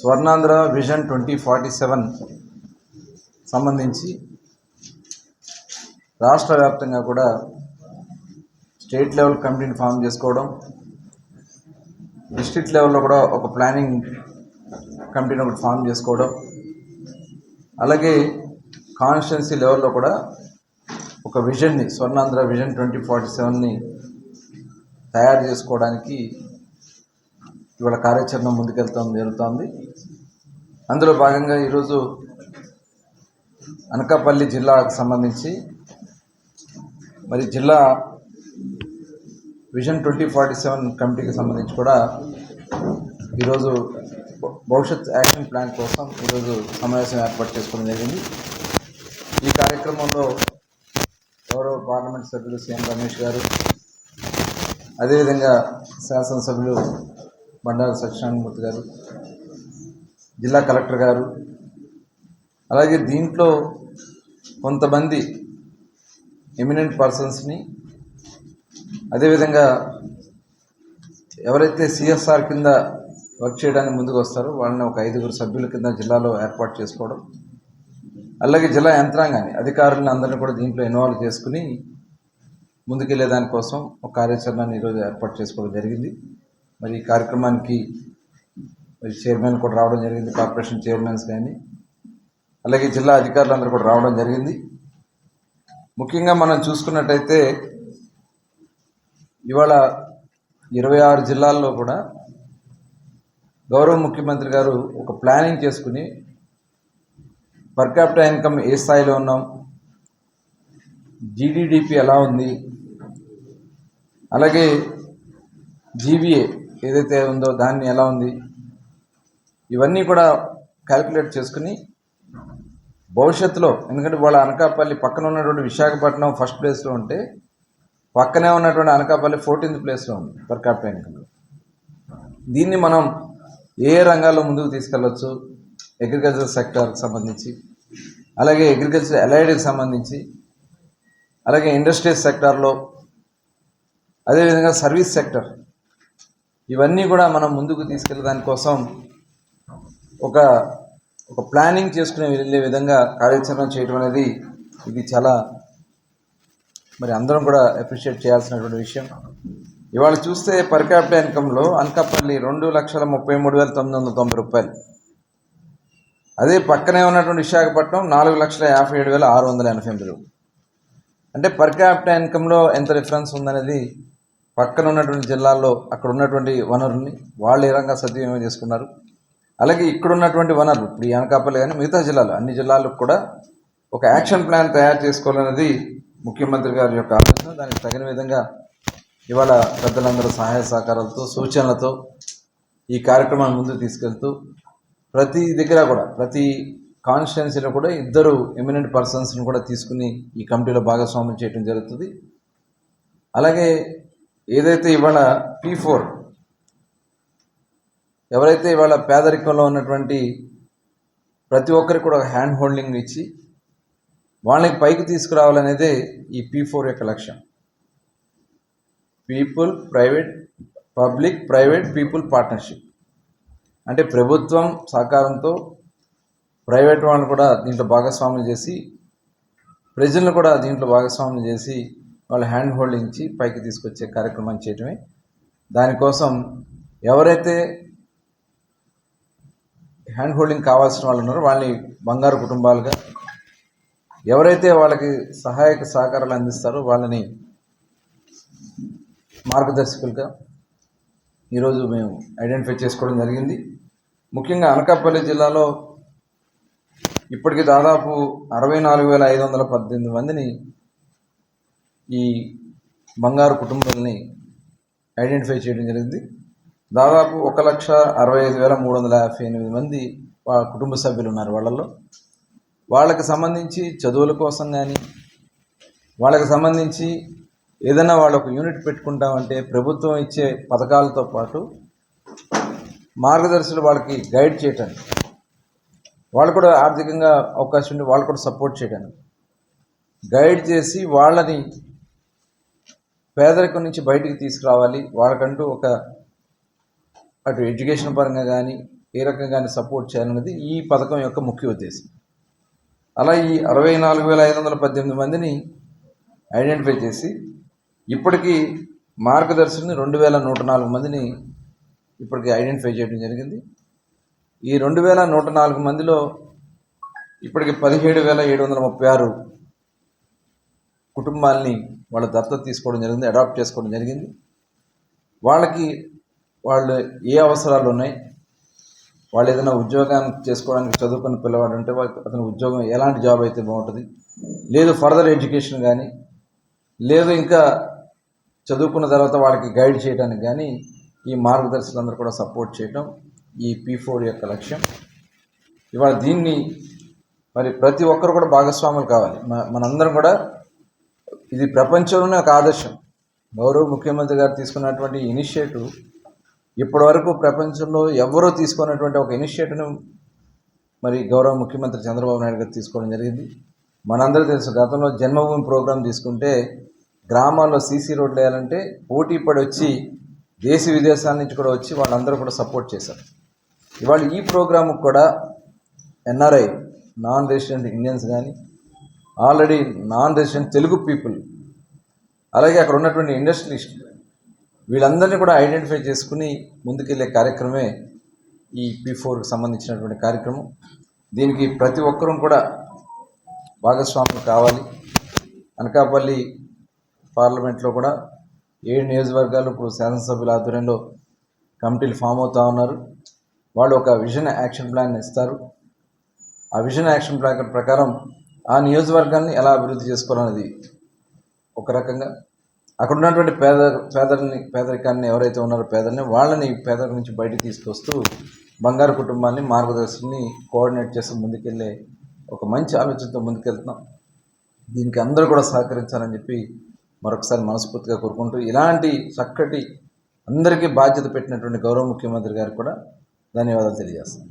Swarnandhra vision twenty forty seven సంబంధించి రాష్ట్ర వ్యాప్తంగా కూడా స్టేట్ లెవెల్ కమిటీని ఫామ్ చేసుకోవడం డిస్ట్రిక్ట్ లెవెల్లో కూడా ఒక ప్లానింగ్ కమిటీని ఒకటి ఫామ్ చేసుకోవడం అలాగే కాన్స్టిట్యున్సీ లెవెల్లో కూడా ఒక విజన్ని స్వర్ణాంధ్ర విజన్ ట్వంటీ ఫార్టీ సెవెన్ని తయారు చేసుకోవడానికి ఇవాళ కార్యాచరణ ముందుకెళ్తాం జరుగుతోంది. అందులో భాగంగా ఈరోజు అనకాపల్లి జిల్లాకు సంబంధించి మరి జిల్లా విజన్ ట్వంటీ ఫార్టీ సెవెన్ కమిటీకి సంబంధించి కూడా ఈరోజు భవిష్యత్ యాక్షన్ ప్లాన్ కోసం ఈరోజు సమావేశం ఏర్పాటు చేసుకోవడం జరిగింది. ఈ కార్యక్రమంలో గౌరవ పార్లమెంట్ సభ్యులు సీఎం రమేష్ గారు అదేవిధంగా శాసనసభ్యులు బండారు సత్యనారాయణమూర్తి గారు జిల్లా కలెక్టర్ గారు అలాగే దీంట్లో కొంతమంది ఎమినెంట్ పర్సన్స్ని అదేవిధంగా ఎవరైతే సిఎస్ఆర్ కింద వర్క్ చేయడానికి ముందుకు వస్తారో వాళ్ళని ఒక ఐదుగురు సభ్యుల కింద జిల్లాలో ఏర్పాటు చేసుకోవడం అలాగే జిల్లా యంత్రాంగాన్ని అధికారులను అందరినీ కూడా దీంట్లో ఇన్వాల్వ్ చేసుకుని ముందుకెళ్ళే దానికోసం ఒక కార్యాచరణను ఈరోజు ఏర్పాటు చేసుకోవడం జరిగింది. మరి ఈ కార్యక్రమానికి మరి చైర్మన్ కూడా రావడం జరిగింది కార్పొరేషన్ చైర్మన్స్ కానీ అలాగే జిల్లా అధికారులందరూ కూడా రావడం జరిగింది. ముఖ్యంగా మనం చూసుకున్నట్టయితే ఇవాళ ఇరవై ఆరు జిల్లాల్లో కూడా గౌరవ ముఖ్యమంత్రి గారు ఒక ప్లానింగ్ చేసుకుని పర్ క్యాపిటల్ ఇన్కమ్ ఏ స్థాయిలో ఉన్నాం జీడిడిపి ఎలా ఉంది అలాగే జీబీఏ ఏదైతే ఉందో దాన్ని ఎలా ఉంది? ఇవన్నీ కూడా క్యాలిక్యులేట్ చేసుకుని భవిష్యత్తులో ఎందుకంటే వాళ్ళ అనకాపల్లి పక్కన ఉన్నటువంటి విశాఖపట్నం ఫస్ట్ ప్లేస్లో ఉంటే పక్కనే ఉన్నటువంటి అనకాపల్లి ఫోర్టీన్త్ ప్లేస్లో ఉంది పర్ క్యాపిటల్ ఇన్కమ్లో దీన్ని మనం ఏ రంగాల్లో ముందుకు తీసుకెళ్ళవచ్చు అగ్రికల్చర్ సెక్టార్కి సంబంధించి అలాగే అగ్రికల్చర్ అలైడ్కి సంబంధించి అలాగే ఇండస్ట్రీస్ సెక్టార్లో అదేవిధంగా సర్వీస్ సెక్టర్ ఇవన్నీ కూడా మనం ముందుకు తీసుకెళ్ళే దానికోసం ఒక ఒక ప్లానింగ్ చేసుకుని వెళ్ళే విధంగా కార్యాచరణ చేయడం అనేది ఇది చాలా మరి అందరం కూడా అప్రిషియేట్ చేయాల్సినటువంటి విషయం. ఇవాళ చూస్తే పర్ క్యాపిటల్ ఇన్కంలో అనకాపల్లి రెండు లక్షల ముప్పై మూడు వేల తొమ్మిది వందల తొంభై రూపాయలు. అదే పక్కనే ఉన్నటువంటి విశాఖపట్నం నాలుగు లక్షల యాభై ఏడు వేల ఆరు వందల ఎనభై ఎనిమిది అంటే పర్ క్యాపిటల్ ఇన్కంలో ఎంత డిఫరెన్స్ ఉందనేది పక్కన ఉన్నటువంటి జిల్లాల్లో అక్కడ ఉన్నటువంటి వనరుల్ని వాళ్ళు ఏ రంగా సద్వినియోగం చేసుకున్నారు? అలాగే ఇక్కడ ఉన్నటువంటి వనరులు ఇప్పుడు ఈ అనకాపల్లి కానీ మిగతా జిల్లాలు అన్ని జిల్లాలకు కూడా ఒక యాక్షన్ ప్లాన్ తయారు చేసుకోవాలనేది ముఖ్యమంత్రి గారి యొక్క ఆలోచన. దానికి తగిన విధంగా ఇవాళ పెద్దలందరూ సహాయ సహకారాలతో సూచనలతో ఈ కార్యక్రమాన్ని ముందుకు తీసుకెళ్తూ ప్రతి దగ్గర కూడా ప్రతి కాన్స్టిట్యున్సీలో కూడా ఇద్దరు ఎమినెంట్ పర్సన్స్ని కూడా తీసుకుని ఈ కమిటీలో భాగస్వామ్యం చేయడం జరుగుతుంది. అలాగే ఏదైతే ఇవాళ పీ ఫోర్ ఎవరైతే ఇవాళ పేదరికంలో ఉన్నటువంటి ప్రతి ఒక్కరికి కూడా హ్యాండ్ హోల్డింగ్ ఇచ్చి వాళ్ళని పైకి తీసుకురావాలనేదే ఈ పీ ఫోర్ యొక్క లక్ష్యం. People private public private people partnership అంటే ప్రభుత్వం సహకారంతో ప్రైవేట్ వాళ్ళని కూడా దీంట్లో భాగస్వామ్యం చేసి ప్రజలను కూడా దీంట్లో భాగస్వామ్యం చేసి వాళ్ళు హ్యాండ్ హోల్డింగ్ ఇచ్చి పైకి తీసుకొచ్చే కార్యక్రమం చేయటమే. దానికోసం ఎవరైతే హ్యాండ్ హోల్డింగ్ కావాల్సిన వాళ్ళు ఉన్నారో వాళ్ళని బంగారు కుటుంబాలుగా ఎవరైతే వాళ్ళకి సహాయక సహకారాలు అందిస్తారో వాళ్ళని మార్గదర్శకులుగా ఈరోజు మేము ఐడెంటిఫై చేసుకోవడం జరిగింది. ముఖ్యంగా అనకాపల్లి జిల్లాలో ఇప్పటికి దాదాపు అరవై నాలుగు వేల ఐదు వందల పద్దెనిమిది మందిని ఈ బంగారు కుటుంబాలని ఐడెంటిఫై చేయడం జరిగింది. దాదాపు ఒక లక్ష అరవై ఐదు వేల మూడు వందల యాభై ఎనిమిది మంది వాళ్ళ కుటుంబ సభ్యులు ఉన్నారు వాళ్ళల్లో. వాళ్ళకి సంబంధించి చదువుల కోసం కానీ వాళ్ళకి సంబంధించి ఏదైనా వాళ్ళు ఒక యూనిట్ పెట్టుకుంటామంటే ప్రభుత్వం ఇచ్చే పథకాలతో పాటు మార్గదర్శులు వాళ్ళకి గైడ్ చేయటానికి వాళ్ళు కూడా ఆర్థికంగా అవకాశం ఉండి వాళ్ళు కూడా సపోర్ట్ చేయడానికి గైడ్ చేసి వాళ్ళని పేదరికం నుంచి బయటికి తీసుకురావాలి. వాళ్ళకంటూ ఒక అటు ఎడ్యుకేషన్ పరంగా కానీ ఏ రకంగా సపోర్ట్ చేయాలన్నది ఈ పథకం యొక్క ముఖ్య ఉద్దేశం. అలా ఈ అరవై నాలుగు వేల ఐదు వందల పద్దెనిమిది మందిని ఐడెంటిఫై చేసి ఇప్పటికీ మార్గదర్శిని రెండు వేల నూట నాలుగు మందిని ఇప్పటికి ఐడెంటిఫై చేయడం జరిగింది. ఈ రెండు వేల నూట నాలుగు మందిలో ఇప్పటికి పదిహేడు వేల ఏడు వందల ముప్పై ఆరు కుటుంబాల్ని వాళ్ళ దత్తత తీసుకోవడం జరిగింది అడాప్ట్ చేసుకోవడం జరిగింది. వాళ్ళకి వాళ్ళు ఏ అవసరాలు ఉన్నాయి వాళ్ళు ఏదైనా ఉద్యోగం చేసుకోవడానికి చదువుకున్న పిల్లవాడు అంటే వాళ్ళకి అతని ఉద్యోగం ఎలాంటి జాబ్ అయితే బాగుంటుంది లేదు ఫర్దర్ ఎడ్యుకేషన్ కానీ లేదు ఇంకా చదువుకున్న తర్వాత వాళ్ళకి గైడ్ చేయడానికి కానీ ఈ మార్గదర్శకులందరూ కూడా సపోర్ట్ చేయడం ఈ పీ ఫోర్ యొక్క లక్ష్యం. ఇవాళ దీన్ని మరి ప్రతి ఒక్కరు కూడా భాగస్వాములు కావాలి. మనందరం కూడా ఇది ప్రపంచంలోనే ఒక ఆదర్శం. గౌరవ ముఖ్యమంత్రి గారు తీసుకున్నటువంటి ఇనిషియేటివ్ ఇప్పటివరకు ప్రపంచంలో ఎవరూ తీసుకున్నటువంటి ఒక ఇనిషియేటివ్ను మరి గౌరవ ముఖ్యమంత్రి చంద్రబాబు నాయుడు గారు తీసుకోవడం జరిగింది. మనందరూ తెలుసు గతంలో జన్మభూమి ప్రోగ్రాం తీసుకుంటే గ్రామాల్లో సీసీ రోడ్లు వేయాలంటే పోటీ పడి వచ్చి దేశ విదేశాల నుంచి కూడా వచ్చి వాళ్ళందరూ కూడా సపోర్ట్ చేశారు. ఇవాళ ఈ ప్రోగ్రాముకు కూడా ఎన్ఆర్ఐ నాన్ రెసిడెంట్ ఇండియన్స్ కానీ already non resident Telugu people. అలాగే అక్కడ ఉన్నటువంటి ఇండస్ట్రీస్ట్ వీళ్ళందరినీ కూడా ఐడెంటిఫై చేసుకుని ముందుకెళ్ళే కార్యక్రమే ఈ పీ ఫోర్కి సంబంధించినటువంటి కార్యక్రమం. దీనికి ప్రతి ఒక్కరూ కూడా భాగస్వాములు కావాలి. అనకాపల్లి పార్లమెంట్లో కూడా ఏడు నియోజకవర్గాలు ఇప్పుడు శాసనసభ్యుల ఆధ్వర్యంలో కమిటీలు ఫామ్ అవుతూ ఉన్నారు. వాళ్ళు ఒక విజన్ యాక్షన్ ప్లాన్ ఇస్తారు. ఆ విజన్ యాక్షన్ ప్లాన్ ప్రకారం ఆ నియోజకవర్గాన్ని ఎలా అభివృద్ధి చేసుకోవాలనేది ఒక రకంగా. అక్కడ ఉన్నటువంటి పేద పేదరిని పేదరికాన్ని ఎవరైతే ఉన్నారో పేదల్ని వాళ్ళని పేదరికం నుంచి బయటకు తీసుకొస్తూ బంగారు కుటుంబాన్ని మార్గదర్శిని కోఆర్డినేట్ చేసి ముందుకెళ్ళే ఒక మంచి ఆలోచనతో ముందుకెళ్తున్నాం. దీనికి అందరూ కూడా సహకరించాలని చెప్పి మరొకసారి మనస్ఫూర్తిగా కోరుకుంటూ ఇలాంటి చక్కటి అందరికీ బాధ్యత పెట్టినటువంటి గౌరవ ముఖ్యమంత్రి గారికి కూడా ధన్యవాదాలు తెలియజేస్తాను